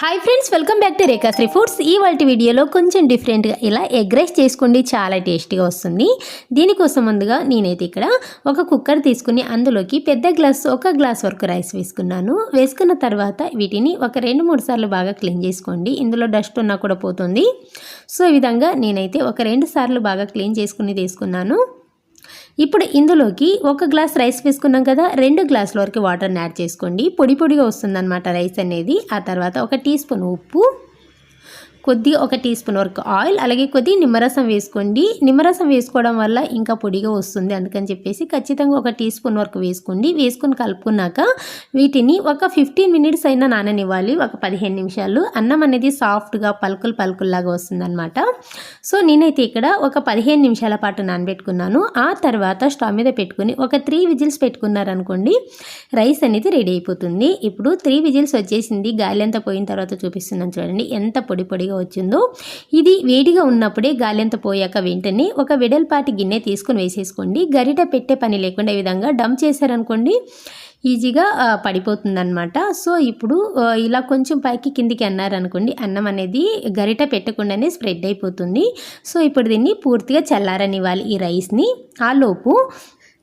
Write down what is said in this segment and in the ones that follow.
Hi friends welcome back to Rekhashri foods ఈ వాటి వీడియోలో కొంచెం డిఫరెంట్గా ఇలా ఎగ్ రైస్ చేసుకోండి. చాలా టేస్టీగా వస్తుంది. దీనికోసం ముందుగా నేనైతే ఇక్కడ ఒక కుక్కర్ తీసుకుని అందులోకి పెద్ద గ్లాస్ ఒక గ్లాస్ వరకు రైస్ వేసుకున్నాను. వేసుకున్న తర్వాత వీటిని ఒక రెండు మూడు సార్లు బాగా క్లీన్ చేసుకోండి. ఇందులో డస్ట్ ఉన్నా కూడా పోతుంది. సో ఈ విధంగా నేనైతే ఒక రెండు సార్లు బాగా క్లీన్ చేసుకుని తీసుకున్నాను. ఇప్పుడు ఇందులోకి ఒక గ్లాస్ రైస్ వేసుకున్నాం కదా రెండు గ్లాసుల వరకు వాటర్ని యాడ్ చేసుకోండి. పొడి పొడిగా వస్తుందన్నమాట రైస్ అనేది. ఆ తర్వాత ఒక టీ స్పూన్ ఉప్పు కొద్ది ఒక టీ స్పూన్ వరకు ఆయిల్ అలాగే కొద్ది నిమ్మరసం వేసుకోండి. నిమ్మరసం వేసుకోవడం వల్ల ఇంకా పొడిగా వస్తుంది అందుకని చెప్పేసి ఖచ్చితంగా ఒక టీ స్పూన్ వరకు వేసుకోండి. వేసుకొని కలుపుకున్నాక వీటిని ఒక ఫిఫ్టీన్ మినిట్స్ అయినా నాననివ్వాలి. ఒక పదిహేను నిమిషాలు. అన్నం అనేది సాఫ్ట్గా పలుకులు పలుకుల్లాగా వస్తుందన్నమాట. సో నేనైతే ఇక్కడ ఒక పదిహేను నిమిషాల పాటు నానబెట్టుకున్నాను. ఆ తర్వాత స్టవ్ మీద పెట్టుకుని ఒక త్రీ విజిల్స్ పెట్టుకున్నారనుకోండి రైస్ అనేది రెడీ అయిపోతుంది. ఇప్పుడు త్రీ విజిల్స్ వచ్చేసింది. గాలి అంతా పోయిన తర్వాత చూపిస్తున్నాను చూడండి. ఎంత పొడి పొడిగా వచ్చిందో ఇది వేడిగా ఉన్నప్పుడే గాలి అంత పోయాక వెంటనే ఒక వెడల్పాటి గిన్నె తీసుకుని వేసేసుకోండి. గరిట పెట్టే పని లేకుండా ఈ విధంగా డంప్ చేశారనుకోండి ఈజీగా పడిపోతుందన్నమాట. సో ఇప్పుడు ఇలా కొంచెం పైకి కిందికి అన్నారనుకోండి అన్నం అనేది గరిట పెట్టకుండానే స్ప్రెడ్ అయిపోతుంది. సో ఇప్పుడు దీన్ని పూర్తిగా చల్లారనివ్వాలి ఈ రైస్ని. ఆ లోపు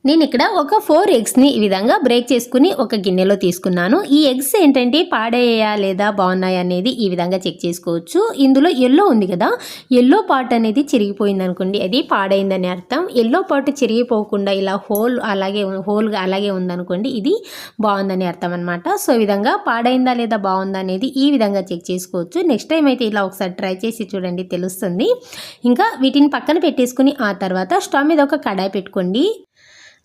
నేను ఇక్కడ ఒక ఫోర్ ఎగ్స్ని ఈ విధంగా బ్రేక్ చేసుకుని ఒక గిన్నెలో తీసుకున్నాను. ఈ ఎగ్స్ ఏంటంటే పాడయ్యా లేదా బాగున్నాయా అనేది ఈ విధంగా చెక్ చేసుకోవచ్చు. ఇందులో ఎల్లో ఉంది కదా ఎల్లో పార్ట్ అనేది చిరిగిపోయింది అనుకోండి అది పాడైందని అర్థం. ఎల్లో పార్ట్ చిరిగిపోకుండా ఇలా హోల్ అలాగే హోల్ అలాగే ఉందనుకోండి ఇది బాగుందని అర్థం అనమాట సో విధంగా పాడైందా లేదా బాగుందా అనేది ఈ విధంగా చెక్ చేసుకోవచ్చు. నెక్స్ట్ టైం అయితే ఇలా ఒకసారి ట్రై చేసి చూడండి తెలుస్తుంది. ఇంకా వీటిని పక్కన పెట్టేసుకుని ఆ తర్వాత స్టవ్ మీద ఒక కడాయి పెట్టుకోండి.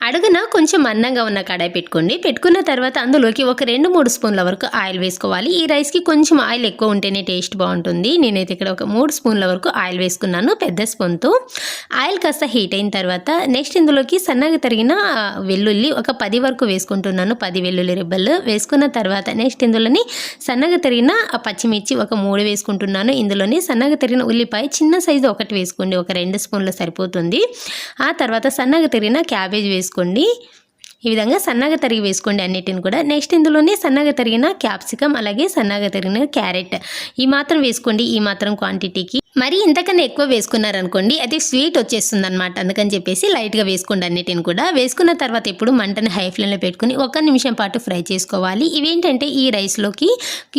అడుగున కొంచెం మందంగా ఉన్న కడాయి పెట్టుకోండి. పెట్టుకున్న తర్వాత అందులోకి ఒక రెండు మూడు స్పూన్ల వరకు ఆయిల్ వేసుకోవాలి. ఈ రైస్కి కొంచెం ఆయిల్ ఎక్కువ ఉంటేనే టేస్ట్ బాగుంటుంది. నేనైతే ఇక్కడ ఒక మూడు స్పూన్ల వరకు ఆయిల్ వేసుకున్నాను పెద్ద స్పూన్తో. ఆయిల్ కాస్త హీట్ అయిన తర్వాత నెక్స్ట్ ఇందులోకి సన్నగా తరిగిన వెల్లుల్లి ఒక పది వరకు వేసుకుంటున్నాను. పది వెల్లుల్లి రిబ్బలు వేసుకున్న తర్వాత నెక్స్ట్ ఇందులోని సన్నగా తరిగిన పచ్చిమిర్చి ఒక మూడు వేసుకుంటున్నాను. ఇందులోని సన్నగా తరిగిన ఉల్లిపాయ చిన్న సైజు ఒకటి వేసుకోండి. ఒక రెండు స్పూన్లు సరిపోతుంది. ఆ తర్వాత సన్నగా తరిగిన క్యాబేజ్ వేసుకోండి. ఈ విధంగా సన్నగా తరిగి వేసుకోండి అన్నిటిని కూడా. నెక్స్ట్ ఇందులోనే సన్నగా తరిగిన క్యాప్సికమ్ అలాగే సన్నగా తరిగిన క్యారెట్ ఈ మాత్రం వేసుకోండి. ఈ మాత్రం క్వాంటిటీకి మరి ఇంతకన్నా ఎక్కువ వేసుకున్నారనుకోండి అది స్వీట్ వచ్చేస్తుంది అనమాట అందుకని చెప్పేసి లైట్గా వేసుకోండి అన్నిటిని కూడా. వేసుకున్న తర్వాత ఇప్పుడు మంటని హై ఫ్లేమ్లో పెట్టుకుని ఒక నిమిషం పాటు ఫ్రై చేసుకోవాలి. ఇవేంటంటే ఈ రైస్లోకి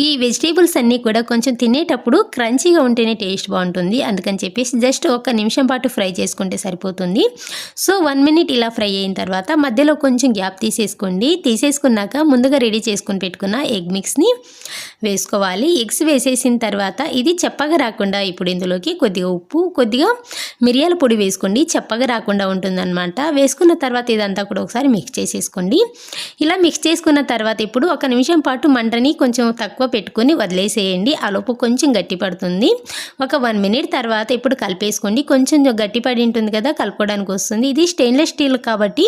ఈ వెజిటేబుల్స్ అన్నీ కూడా కొంచెం తినేటప్పుడు క్రంచీగా ఉంటేనే టేస్ట్ బాగుంటుంది. అందుకని చెప్పేసి జస్ట్ ఒక నిమిషం పాటు ఫ్రై చేసుకుంటే సరిపోతుంది. సో వన్ మినిట్ ఇలా ఫ్రై అయిన తర్వాత మధ్యలో కొంచెం గ్యాప్ తీసేసుకోండి. తీసేసుకున్నాక ముందుగా రెడీ చేసుకుని పెట్టుకున్న ఎగ్ మిక్స్ని వేసుకోవాలి. ఎగ్స్ వేసేసిన తర్వాత ఇది చెప్పగా రాకుండా ఇప్పుడు ఇందులోకి కొద్దిగా ఉప్పు కొద్దిగా మిరియాల పొడి వేసుకోండి. చెప్పగా రాకుండా ఉంటుందన్నమాట. వేసుకున్న తర్వాత ఇదంతా కూడా ఒకసారి మిక్స్ చేసేసుకోండి. ఇలా మిక్స్ చేసుకున్న తర్వాత ఇప్పుడు ఒక నిమిషం పాటు మంటని కొంచెం తక్కువ పెట్టుకొని వదిలేసేయండి. ఆ లోపు కొంచెం గట్టి పడుతుంది. ఒక వన్ మినిట్ తర్వాత ఇప్పుడు కలిపేసుకోండి. కొంచెం గట్టిపడి ఉంటుంది కదా కలుపుకోవడానికి వస్తుంది. ఇది స్టెయిన్లెస్ స్టీల్ కాబట్టి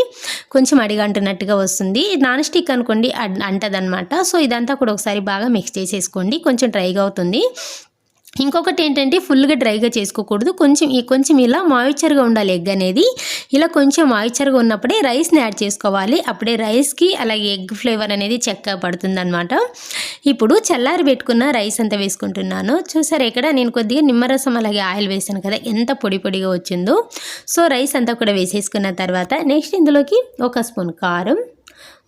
కొంచెం అడిగంటున్నట్టుగా వస్తుంది. నాన్ స్టిక్ అనుకోండి అంటదనమాట సో ఇదంతా కూడా ఒకసారి బాగా మిక్స్ చేసేసుకోండి. కొంచెం డ్రైగా అవుతుంది. ఇంకొకటి ఏంటంటే ఫుల్గా డ్రైగా చేసుకోకూడదు. కొంచెం కొంచెం ఇలా మాయిశ్చర్గా ఉండాలి ఎగ్ అనేది. ఇలా కొంచెం మాయిశ్చర్గా ఉన్నప్పుడే రైస్ని యాడ్ చేసుకోవాలి. అప్పుడే రైస్కి అలాగే ఎగ్ ఫ్లేవర్ అనేది చక్కగా పడుతుందనమాట ఇప్పుడు చల్లారి పెట్టుకున్న రైస్ అంతా వేసుకుంటున్నాను. చూసారు ఇక్కడ నేను కొద్దిగా నిమ్మరసం అలాగే ఆయిల్ వేసాను కదా ఎంత పొడి పొడిగా వచ్చిందో. సో రైస్ అంతా కూడా వేసేసుకున్న తర్వాత నెక్స్ట్ ఇందులోకి ఒక స్పూన్ కారం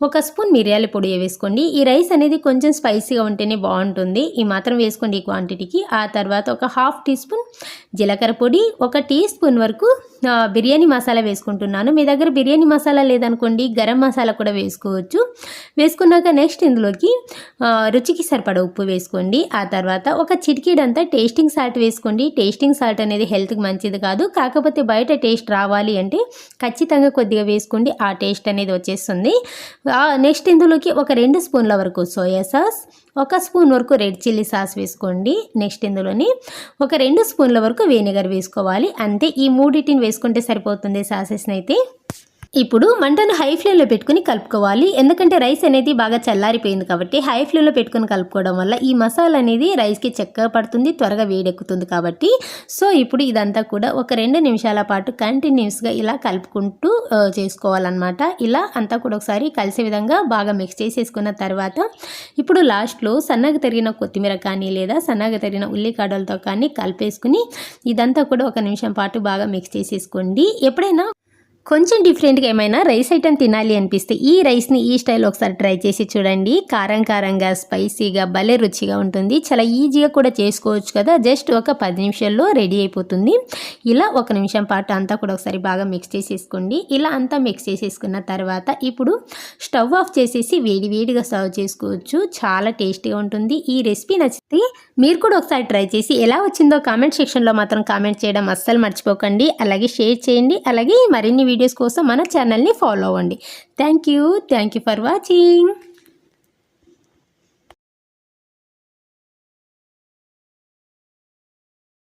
ఒక స్పూన్ మిరియాల పొడి వేసుకోండి. ఈ రైస్ అనేది కొంచెం స్పైసీగా ఉంటేనే బాగుంటుంది. ఈ మాత్రం వేసుకోండి ఈ క్వాంటిటీకి. ఆ తర్వాత ఒక హాఫ్ టీ స్పూన్ జీలకర్ర పొడి ఒక టీ స్పూన్ వరకు బిర్యానీ మసాలా వేసుకుంటున్నాను. మీ దగ్గర బిర్యానీ మసాలా లేదనుకోండి గరం మసాలా కూడా వేసుకోవచ్చు. వేసుకున్నాక నెక్స్ట్ ఇందులోకి రుచికి సరిపడ ఉప్పు వేసుకోండి. ఆ తర్వాత ఒక చిటికీడంతా టేస్టింగ్ సాల్ట్ వేసుకోండి. టేస్టింగ్ సాల్ట్ అనేది హెల్త్కి మంచిది కాదు. కాకపోతే బయట టేస్ట్ రావాలి అంటే ఖచ్చితంగా కొద్దిగా వేసుకోండి. ఆ టేస్ట్ అనేది వచ్చేస్తుంది. నెక్స్ట్ ఇందులోకి ఒక రెండు స్పూన్ల వరకు సోయా సాస్ ఒక స్పూన్ వరకు రెడ్ చిల్లీ సాస్ వేసుకోండి. నెక్స్ట్ ఇందులోని ఒక రెండు స్పూన్ల వరకు వెనిగర్ వేసుకోవాలి. అంతే ఈ మూడింటిని వేసుకుంటే సరిపోతుంది సాసెస్ని అయితే. ఇప్పుడు మంటను హై ఫ్లేమ్లో పెట్టుకుని కలుపుకోవాలి. ఎందుకంటే రైస్ అనేది బాగా చల్లారిపోయింది కాబట్టి హై ఫ్లేమ్లో పెట్టుకుని కలుపుకోవడం వల్ల ఈ మసాలా అనేది రైస్కి చక్కగా పడుతుంది త్వరగా వేడెక్కుతుంది కాబట్టి. సో ఇప్పుడు ఇదంతా కూడా ఒక రెండు నిమిషాల పాటు కంటిన్యూస్గా ఇలా కలుపుకుంటూ చేసుకోవాలన్నమాట. ఇలా అంతా కూడా ఒకసారి కలిసే విధంగా బాగా మిక్స్ చేసేసుకున్న తర్వాత ఇప్పుడు లాస్ట్లో సన్నగా తరిగిన కొత్తిమీర కానీ లేదా సన్నగా తరిగిన ఉల్లికాడలతో కానీ కలిపేసుకుని ఇదంతా కూడా ఒక నిమిషం పాటు బాగా మిక్స్ చేసేసుకోండి. ఎప్పుడైనా కొంచెం డిఫరెంట్గా ఏమైనా రైస్ ఐటెం తినాలి అనిపిస్తే ఈ రైస్ని ఈ స్టైల్ ఒకసారి ట్రై చేసి చూడండి. కారం కారంగా స్పైసీగా భలే రుచిగా ఉంటుంది. చాలా ఈజీగా కూడా చేసుకోవచ్చు కదా. జస్ట్ ఒక పది నిమిషాల్లో రెడీ అయిపోతుంది. ఇలా ఒక నిమిషం పాటు అంతా కూడా ఒకసారి బాగా మిక్స్ చేసేసుకోండి. ఇలా అంతా మిక్స్ చేసేసుకున్న తర్వాత ఇప్పుడు స్టవ్ ఆఫ్ చేసేసి వేడి వేడిగా సర్వ్ చేసుకోవచ్చు. చాలా టేస్టీగా ఉంటుంది. ఈ రెసిపీ నచ్చితే మీరు కూడా ఒకసారి ట్రై చేసి ఎలా వచ్చిందో కామెంట్ సెక్షన్లో మాత్రం కామెంట్ చేయడం అస్సలు మర్చిపోకండి. అలాగే షేర్ చేయండి. అలాగే మరిన్ని వీడియోస్ కోసం మన ఛానల్ని ఫాలో అవ్వండి. Thank you thank you for watching